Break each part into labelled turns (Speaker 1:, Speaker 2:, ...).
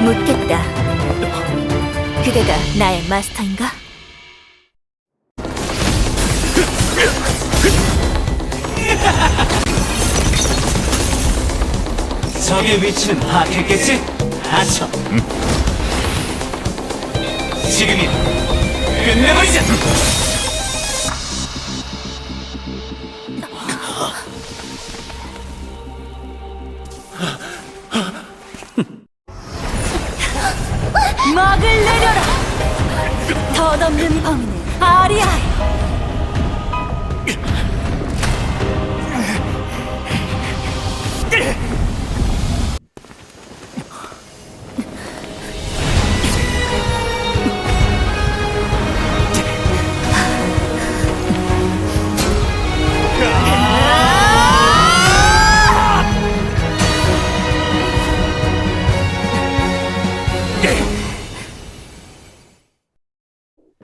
Speaker 1: 묻겠다. 그대가 나의 마스터인가?
Speaker 2: 적의 위치는 파악했겠지? 아쳐. 지금이야. 끝내버리자.
Speaker 1: 막을 내려라! 덧없는 범인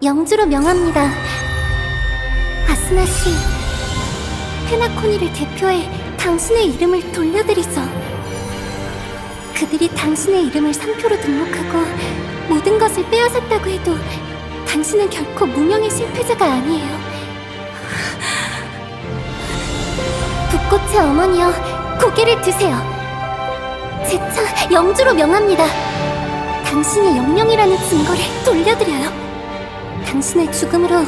Speaker 3: 영주로 명합니다. 아스나 씨, 페나코니를 대표해 당신의 이름을 돌려드리죠. 그들이 당신의 이름을 상표로 등록하고 모든 것을 빼앗았다고 해도 당신은 결코 무명의 실패자가 아니에요. 북꽃의 어머니여, 고개를 드세요. 제차 영주로 명합니다. 당신이 영령이라는 증거를 돌려드려요. 당신의 죽음으로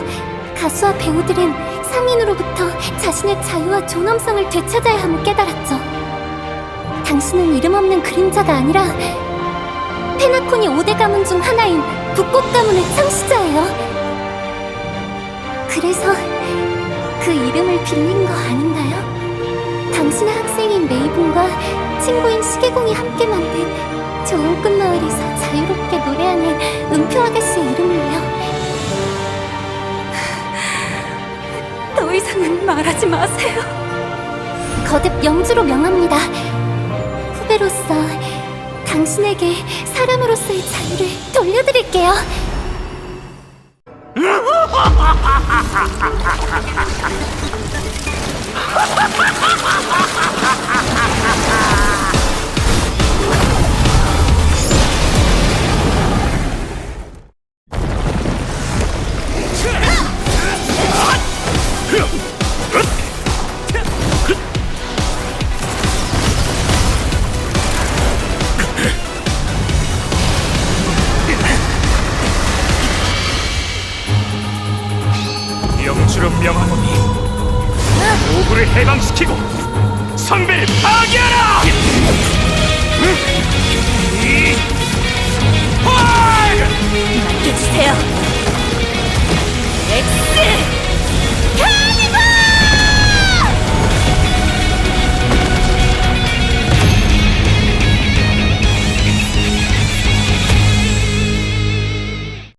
Speaker 3: 가수와 배우들은 상인으로부터 자신의 자유와 존엄성을 되찾아야 함을 깨달았죠. 당신은 이름 없는 그림자가 아니라 페나코니 5대 가문 중 하나인 북꽃 가문의 창시자예요. 그래서 그 이름을 빌린 거 아닌가요? 당신의 학생인 메이븐과 친구인 시계공이 함께 만든 좋은 꽃 마을에서 자유롭게 노래하는 은표 아가씨의 이름을요. 더 이상은 말하지 마세요. 거듭 영주로 명합니다. 후배로서 당신에게 사람으로서의 자유를 돌려드릴게요.
Speaker 4: 주로 명하노니 오구를 해방시키고 성배를 파괴하라!